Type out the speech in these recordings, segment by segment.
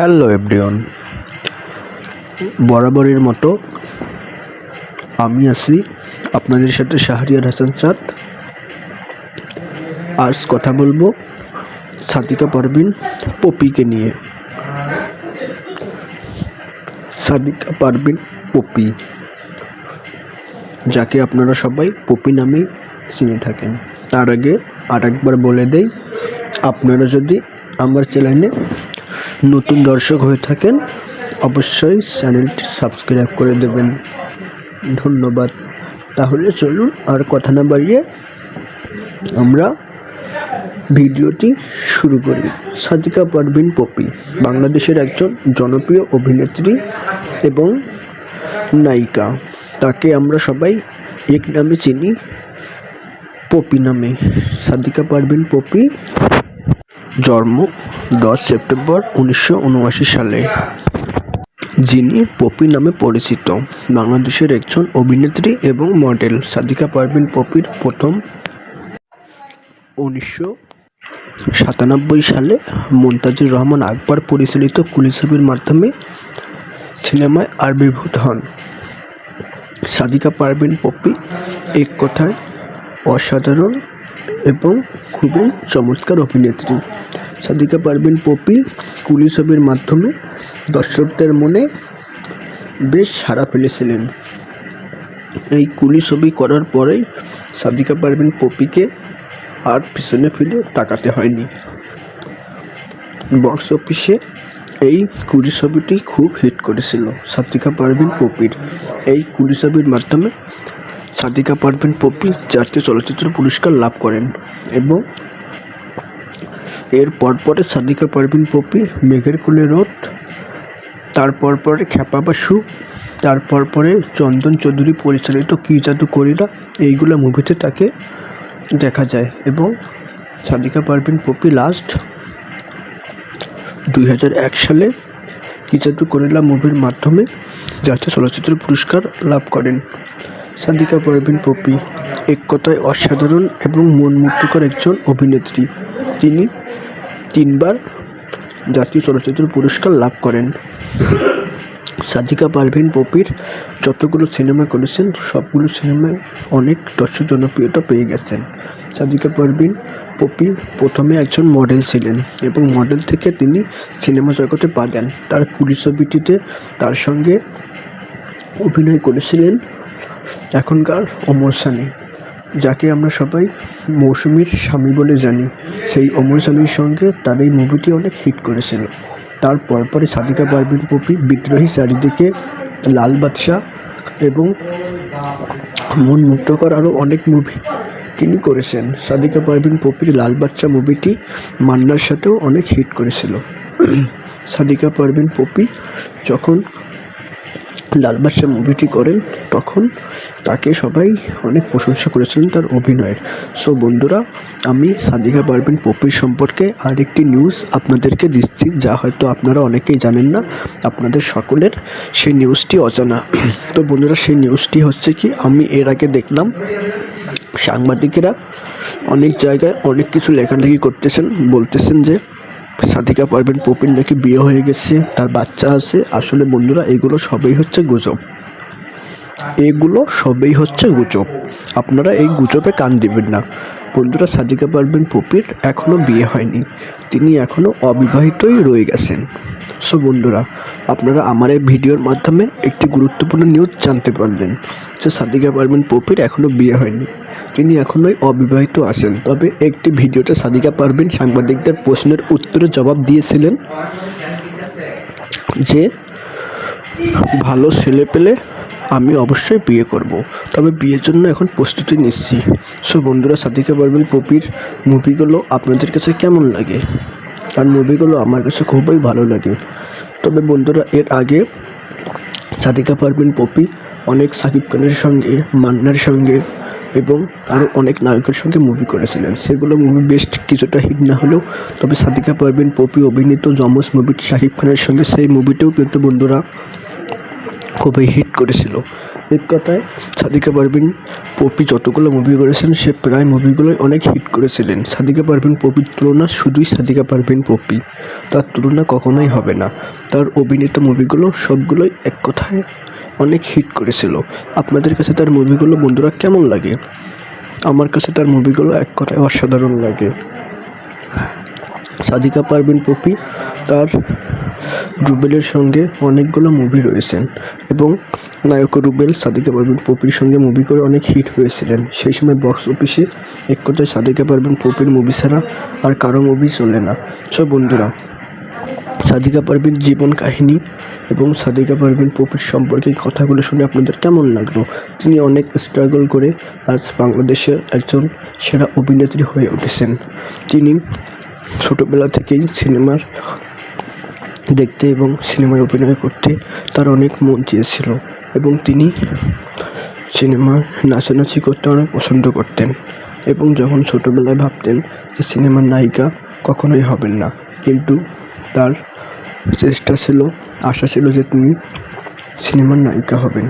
Hello everyone বরাবরের মতো আমি আছি আপনাদের সাথে শাহরিয়ার হাসান চাঁদ। আজ কথা বলব সাদিকা পারভিন পপিকে নিয়ে। সাদিকা পারভিন পপি, যাকে আপনারা সবাই পপি নামেই চিনে থাকেন। তার আগে আর একবার বলে দেই, আপনারা যদি আমার চ্যানেলে নতুন দর্শক হয়ে থাকেন, অবশ্যই চ্যানেলটি সাবস্ক্রাইব করে দেবেন। ধন্যবাদ। তাহলে চলুন আর কথা না বাড়িয়ে আমরা ভিডিওটি শুরু করি। সাদিকা পারভিন পপি, বাংলাদেশের একজন জনপ্রিয় অভিনেত্রী এবং নায়িকা। তাকে আমরা সবাই এক নামে চিনি, পপি নামে। সাদিকা পারভিন পপি জন্ম দশ সেপ্টেম্বর উনিশশো উনআশি সালে। যিনি পপি নামে পরিচিত। বাংলাদেশের একজন অভিনেত্রী এবং মডেল। সাদিকা পারভিন পপির প্রথম উনিশশো সাতানব্বই সালে মুমতাজুর রহমান আকবর পরিচালিত কুলি ছবির মাধ্যমে সিনেমায় আবির্ভূত হন। সাদিকা পারভিন পপি এক কথায় অসাধারণ এবং খুবই চমৎকার অভিনেত্রী। সাদিকা পারভিন পপি, কুলি ছবির মাধ্যমে দর্শকদের মনে বেশ সাড়া ফেলেছিলেন। এই কুলি ছবি করার পরেই সাদিকা পারভিন পপিকে আর পিছনে ফিরে তাকাতে হয়নি। বক্স অফিসে এই কুলি ছবিটি খুব হিট করেছিল সাদিকা পারভিন পপির। এই কুলি ছবির মাধ্যমে সাদিকা পারভিন পপি জাতীয় চলচ্চিত্র পুরস্কার লাভ করেন এবং এর পরপরে সাদিকা পারভিন পপি মেঘের কুলে রোদ তারপর পরে খ্যাপা বাসু তারপর পরে চন্দন চৌধুরী পরিচালিত কী জাদু করিরা এইগুলো মুভিতে তাকে দেখা যায় এবং সাদিকা পারভিন পপি লাস্ট দুই হাজার এক সালে কী জাদু করিলা মুভির মাধ্যমে জাতীয় চলচ্চিত্র পুরস্কার লাভ করেন। সাদিকা পারভিন পপি, এক কথায় অসাধারণ এবং মনমুগ্ধকর একজন অভিনেত্রী। তিনি তিনবার জাতীয় চলচ্চিত্র পুরস্কার লাভ করেন। সাদিকা পারভিন পপির যতগুলো সিনেমা করেছেন, সবগুলো সিনেমায় অনেক দর্শক জনপ্রিয়তা পেয়ে গেছেন। সাদিকা পারভিন পপি প্রথমে একজন মডেল ছিলেন এবং মডেল থেকে তিনি সিনেমা জগতে পা দেন। তার কুলি ছবিটিতে তার সঙ্গে অভিনয় করেছিলেন এখনকার অমর সানি, যাকে আমরা সবাই মৌসুমীর স্বামী বলে জানি। সেই অমর সানির সঙ্গে তার এই মুভিটি অনেক হিট করেছিল। তার পরপরে সাদিকা পারভিন পপি বিদ্রোহী চারিদিকে লাল বাদশাহ এবং মন মুগ্ধকর আরও অনেক মুভি তিনি করেছেন। সাদিকা পারভিন পপির লাল বাচ্চা মুভিটি মান্নার সাথেও অনেক হিট করেছিল। সাদিকা পারভিন পপি যখন লাল বাদশা মুভিটি করেন তখন তাকে সবাই অনেক প্রশংসা করেছিলেন তার অভিনয়ের। সো বন্ধুরা, আমি সাদিকা পারভিন পপির সম্পর্কে আরেকটি নিউজ আপনাদেরকে দিচ্ছি, যা হয়তো আপনারা অনেকেই জানেন না, আপনাদের সকলের। সেই নিউজটি অজানা। তো, বন্ধুরা, সেই নিউজটি হচ্ছে কি, আমি এর আগে দেখলাম, সাংবাদিকেরা অনেক জায়গায় অনেক কিছু লেখালেখি করতেছেন, বলতেছেন যে সাদিকা পারবেন পপির নাকি বিয়ে হয়ে গেছে, তার বাচ্চা আছে। আসলে বন্ধুরা, এগুলো সবই হচ্ছে গুজব। এগুলো সবই হচ্ছে গুজব। আপনারা এই গুজবে কান দিবেন না। বন্ধুরা সাদিকা পারভিন পপির এখনও বিয়ে হয়নি। তিনি এখনও অবিবাহিতই রয়ে গেছেন। সো বন্ধুরা, আপনারা আমার এই ভিডিওর মাধ্যমে একটি গুরুত্বপূর্ণ নিউজ জানতে পারলেন যে সাদিকা পারভিন পপির এখনও বিয়ে হয়নি। তিনি এখনোই অবিবাহিত আছেন। তবে একটি ভিডিওতে সাদিকা পারভিন সাংবাদিকদের প্রশ্নের উত্তরে জবাব দিয়েছিলেন যে, ভালো ছেলে পেলে আমি অবশ্যই বিয়ে করব। তবে বিয়ের জন্য এখন প্রস্তুতি নিচ্ছি। সো বন্ধুরা, সাদিকা পারভিন পপির মুভিগুলো আপনাদের কাছে কেমন লাগে? আর মুভিগুলো আমার কাছে খুবই ভালো লাগে। তবে বন্ধুরা, এর আগে সাদিকা পারবেন, পপি, অনেক সাকিব খানের সঙ্গে, মান্নার সঙ্গে এবং আরও অনেক নায়কের সঙ্গে মুভি করেছিলেন। সেগুলো মুভি বেস্ট কিছুটা হিট না হলেও, তবে সাদিকা পারবেন, পপি, অভিনীত জমস মুভিটি শাকিব খানের সঙ্গে সেই মুভিটিও কিন্তু বন্ধুরা খুবই হিট করেছিল। এক কথায় সাদিকা পারভিন, পপি যতগুলো মুভি করেছেন, সে প্রায় মুভিগুলোই অনেক হিট করেছিলেন। সাদিকা পারভিন পপির তুলনা শুধুই সাদিকা পারভিন পপি। তার তুলনা কখনোই হবে না। তার অভিনীত মুভিগুলো সবগুলোই এক কথায় অনেক হিট করেছিল। আপনাদের কাছে তার মুভিগুলো বন্ধুরা কেমন লাগে? আমার কাছে তার মুভিগুলো এক কথায় অসাধারণ লাগে। সাদিকা পারভিন পপি তার রুবেলের সঙ্গে অনেকগুলো মুভি রয়েছেন এবং নায়ক রুবেল সাদিকা পারভিন পপির সঙ্গে মুভি করে অনেক হিট হয়েছিলেন। সেই সময় বক্স অফিসে এক কথায় সাদিকা পারভিন পপির মুভি ছাড়া আর কারও মুভি চলে না। সব বন্ধুরা, সাদিকা পারভিন জীবন কাহিনী এবং সাদিকা পারভিন পপির সম্পর্কে কথাগুলো শুনে আপনাদের কেমন লাগল? তিনি অনেক স্ট্রাগল করে আজ বাংলাদেশের একজন সেরা অভিনেত্রী হয়ে উঠেছেন। তিনি ছোটোবেলা থেকেই সিনেমার দেখতে এবং সিনেমায় অভিনয় করতে তার অনেক মন চেয়েছিল এবং তিনি সিনেমার নাচানাচি করতে অনেক পছন্দ করতেন এবং যখন ছোটোবেলায় ভাবতেন যে সিনেমার নায়িকা কখনোই হবেন না, কিন্তু তার চেষ্টা ছিল, আশা ছিল যে তিনি সিনেমার নায়িকা হবেন।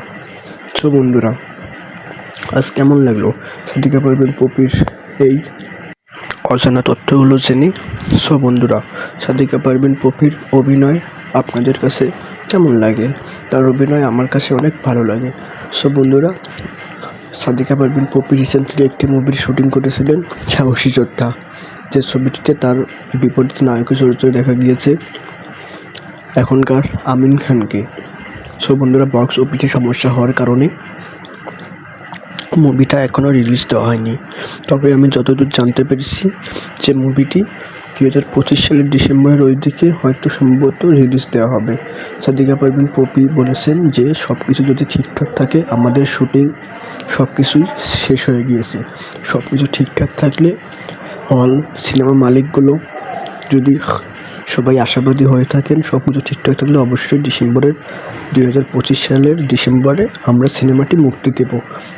সো বন্ধুরা, আজ কেমন লাগল? সাদিকা পারবেন পপির এই অজানা তথ্যগুলো জেনে। সো বন্ধুরা, সাদিকা পারভিন পপির অভিনয় আপনাদের কাছে কেমন লাগে? তার অভিনয় আমার কাছে অনেক ভালো লাগে। সো বন্ধুরা, সাদিকা পারভিন পপি রিসেন্টলি একটি মুভির শুটিং করেছিলেন, সাহসী যোদ্ধা। যে ছবিটিতে তার বিপরীত নায়কের চরিত্রে দেখা গিয়েছে এখনকার আমিন খানকে। সো বন্ধুরা বক্স অফিসে সমস্যা হওয়ার কারণে মুভিটা এখনও রিলিজ দেওয়া হয়নি। তবে আমি যতদূর জানতে পেরেছি যে মুভিটি দু হাজার পঁচিশ সালের ডিসেম্বরের ওই দিকে হয়তো সম্ভবত রিলিজ দেওয়া হবে। সাদিকা পারভিন পপি বলেছেন যে সব কিছু যদি ঠিকঠাক থাকে, আমাদের শুটিং সব কিছুই শেষ হয়ে গিয়েছে। সব কিছু ঠিকঠাক থাকলে হল সিনেমা মালিকগুলো যদি সবাই আশাবাদী হয়ে থাকেন। সব কিছু ঠিকঠাক থাকলে অবশ্যই ডিসেম্বরের দুই হাজার পঁচিশ সালের ডিসেম্বরে আমরা সিনেমাটি মুক্তি দেব।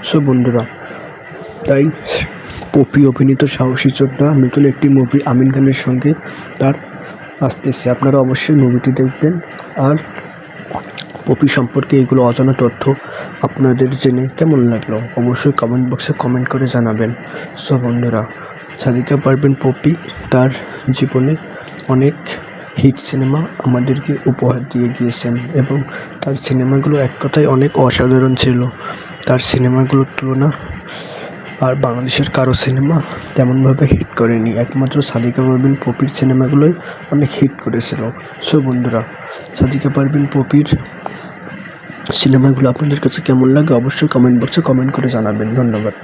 সো বন্ধুরা, তাই পপি অভিনীত সাহসী যোদ্ধা নতুন একটি মুভি আমিন খানের সঙ্গে তার আসতেছে আপনারা অবশ্যই মুভিটি দেখবেন। আর পপি সম্পর্কে এগুলো অজানা তথ্য আপনাদের জেনে কেমন লাগল? অবশ্যই কমেন্ট বক্সে কমেন্ট করে জানাবেন। সো বন্ধুরা সাদিকা পারবেন পপি তার জীবনে অনেক হিট সিনেমা আমাদেরকে উপহার দিয়ে গিয়েছেন এবং তার সিনেমাগুলো এক কথায় অনেক অসাধারণ ছিল। তার সিনেমাগুলোর তুলনা আর বাংলাদেশের কারও সিনেমা তেমনভাবে হিট করেনি। একমাত্র সাদিকা পারভিন পপির সিনেমাগুলোই অনেক হিট করেছিল। সো বন্ধুরা সাদিকা পারভিন পপির সিনেমাগুলো আপনাদের কাছে কেমন লাগে অবশ্যই কমেন্ট বক্সে কমেন্ট করে জানাবেন। ধন্যবাদ।